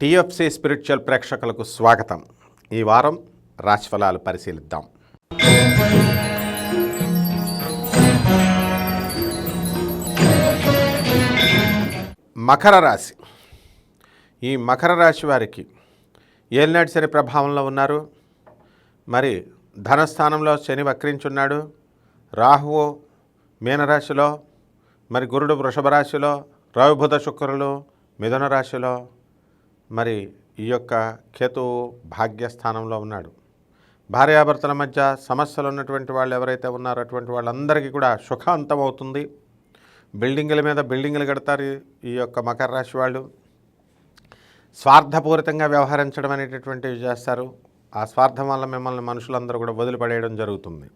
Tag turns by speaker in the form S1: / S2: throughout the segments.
S1: TFC spiritual ప్రేక్షకులకు స్వాగతం. ఈ వారం రాశిఫలాలు పరిశీలిద్దాం. మకర రాశి. ఈ మకర రాశి వారికి ఏలినాటి శని ప్రభావంలో ఉన్నారు. మరి ధనస్థానంలో శని వక్రించున్నాడు. రాహువు మీనరాశిలో మరి గురుడు వృషభ రాశిలో రవిబుధ శుక్రులు మిథున రాశిలో మరి ఈ యొక్క కేతువు భాగ్యస్థానంలో ఉన్నాడు. భార్యాభర్తల మధ్య సమస్యలు ఉన్నటువంటి వాళ్ళు ఎవరైతే ఉన్నారో అటువంటి వాళ్ళందరికీ కూడా సుఖాంతం అవుతుంది. బిల్డింగుల మీద బిల్డింగులు కడతారు ఈ యొక్క మకర రాశి వాళ్ళు. స్వార్థపూరితంగా వ్యవహరించడం అనేటటువంటివి చేస్తారు. ఆ స్వార్థం వల్ల మిమ్మల్ని మనుషులందరూ కూడా వదిలిపడేయడం జరుగుతుంది.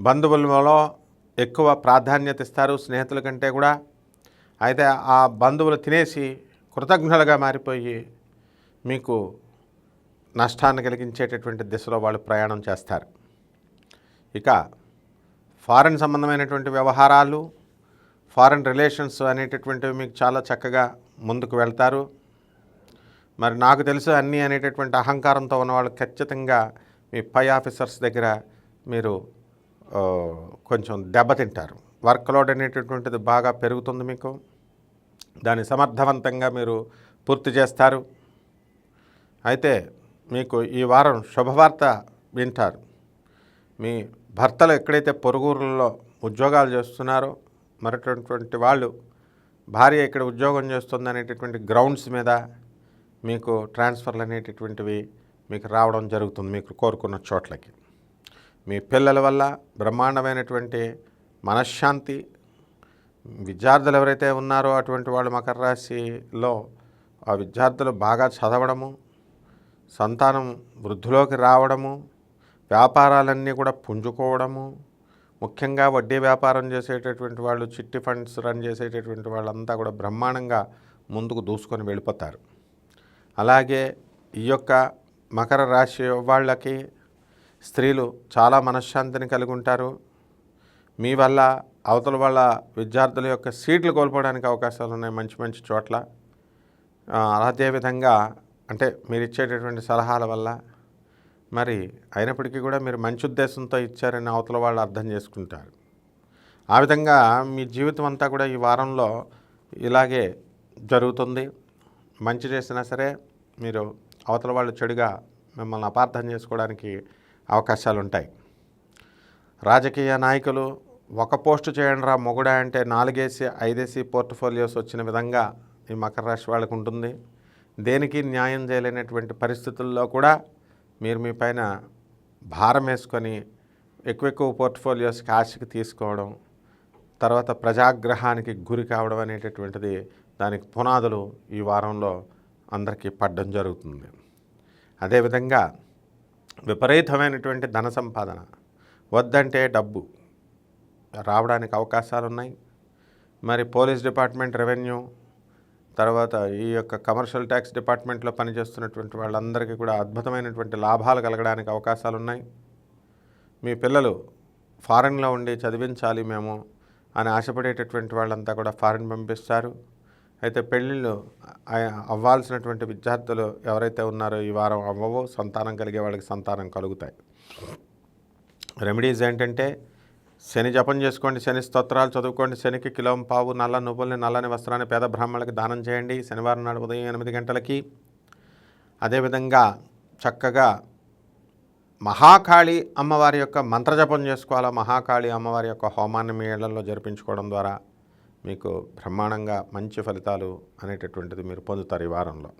S1: బంధువులలో ఎక్కువ ప్రాధాన్యత ఇస్తారు స్నేహితుల కంటే కూడా. అయితే ఆ బంధువులు తినేసి కృతజ్ఞులుగా మారిపోయి మీకు నష్టాన్ని కలిగించేటటువంటి దిశలో వాళ్ళు ప్రయాణం చేస్తారు. ఇక ఫారెన్ సంబంధమైనటువంటి వ్యవహారాలు ఫారెన్ రిలేషన్స్ అనేటటువంటివి మీకు చాలా చక్కగా ముందుకు వెళ్తారు. మరి నాకు తెలుసు అన్నీ అనేటటువంటి అహంకారంతో ఉన్నవాళ్ళు ఖచ్చితంగా మీ పై ఆఫీసర్స్ దగ్గర మీరు కొంచెం దెబ్బతింటారు. వర్క్ లోడ్ అనేటటువంటిది బాగా పెరుగుతుంది మీకు. దాన్ని సమర్థవంతంగా మీరు పూర్తి చేస్తారు. అయితే మీకు ఈ వారం శుభవార్త వింటారు. మీ భర్తలు ఎక్కడైతే పొరుగురుల్లో ఉద్యోగాలు చేస్తున్నారో మరటువంటి వాళ్ళు భార్య ఇక్కడ ఉద్యోగం చేస్తుంది అనేటటువంటి గ్రౌండ్స్ మీద మీకు ట్రాన్స్ఫర్లు అనేటటువంటివి మీకు రావడం జరుగుతుంది మీకు కోరుకున్న చోట్లకి. మీ పిల్లల వల్ల బ్రహ్మాండమైనటువంటి మనశ్శాంతి విద్యార్థులు ఎవరైతే ఉన్నారో అటువంటి వాళ్ళు మకర రాశిలో ఆ విద్యార్థులు బాగా చదవడము సంతానం వృద్ధిలోకి రావడము వ్యాపారాలన్నీ కూడా పుంజుకోవడము ముఖ్యంగా వడ్డీ వ్యాపారం చేసేటటువంటి వాళ్ళు చిట్టి ఫండ్స్ రన్ చేసేటటువంటి వాళ్ళంతా కూడా బ్రహ్మాండంగా ముందుకు దూసుకొని వెళ్ళిపోతారు. అలాగే ఈ యొక్క మకర రాశి వాళ్ళకి స్త్రీలు చాలా మనశ్శాంతిని కలిగి ఉంటారు. మీ వల్ల అవతల వాళ్ళ విద్యార్థుల యొక్క సీట్లు కోల్పోవడానికి అవకాశాలు ఉన్నాయి మంచి మంచి చోట్ల. ఆ, అదేవిధంగా అంటే మీరు ఇచ్చేటటువంటి సలహాల వల్ల మరి అయినప్పటికీ కూడా మీరు మంచి ఉద్దేశంతో ఇచ్చారని అవతల వాళ్ళు అర్థం చేసుకుంటారు. ఆ విధంగా మీ జీవితం అంతా కూడా ఈ వారంలో ఇలాగే జరుగుతుంది. మంచి చేసినా సరే మీరు అవతల వాళ్ళు చెడుగా మిమ్మల్ని అపార్థం చేసుకోవడానికి అవకాశాలు ఉంటాయి రాజకీయ నాయకులు ఒక పోస్టు చేయండి రా మొగుడా అంటే నాలుగేసి ఐదేసి పోర్ట్ఫోలియోస్ వచ్చిన విధంగా ఈ మకర రాశి వాళ్ళకు ఉంటుంది. దేనికి న్యాయం చేయలేనటువంటి పరిస్థితుల్లో కూడా మీరు మీ పైన భారం వేసుకొని ఎక్కువ ఎక్కువ పోర్ట్ఫోలియోస్ కాశీకి తీసుకోవడం తర్వాత ప్రజాగ్రహానికి గురి కావడం అనేటటువంటిది దానికి పునాదులు ఈ వారంలో అందరికీ పడ్డం జరుగుతుంది. అదేవిధంగా విపరీతమైనటువంటి ధన సంపాదన వద్దంటే డబ్బు రావడానికి అవకాశాలు ఉన్నాయి మరి పోలీస్ డిపార్ట్మెంట్ రెవెన్యూ తర్వాత ఈ యొక్క కమర్షియల్ ట్యాక్స్ డిపార్ట్మెంట్లో పనిచేస్తున్నటువంటి వాళ్ళందరికీ కూడా అద్భుతమైనటువంటి లాభాలు కలగడానికి అవకాశాలు ఉన్నాయి మీ పిల్లలు ఫారెన్లో ఉండి చదివించాలి మేము అని ఆశపడేటటువంటి వాళ్ళంతా కూడా ఫారెన్ పంపిస్తారు. అయితే పెళ్ళిళ్ళు అవ్వాల్సినటువంటి విద్యార్థులు ఎవరైతే ఉన్నారో ఈ వారం అవ్వవో సంతానం కలిగే వాళ్ళకి సంతానం కలుగుతాయి. రెమెడీస్ ఏంటంటే శని జపం చేసుకోండి శని స్తోత్రాలు చదువుకోండి శనికి కిలోం పావు నల్ల నువ్వుల్ని నల్లని వస్త్రాన్ని పేద బ్రాహ్మణులకి దానం చేయండి. శనివారం నాడు ఉదయం ఎనిమిది గంటలకి. అదేవిధంగా చక్కగా మహాకాళి అమ్మవారి యొక్క మంత్రజపం చేసుకోవాలా? మహాకాళి అమ్మవారి యొక్క హోమాన్ని మీ ఇళ్ళలో జరిపించుకోవడం ద్వారా మీకు బ్రహ్మాండంగా మంచి ఫలితాలు అనేటటువంటిది మీరు పొందుతారు ఈ వారంలో.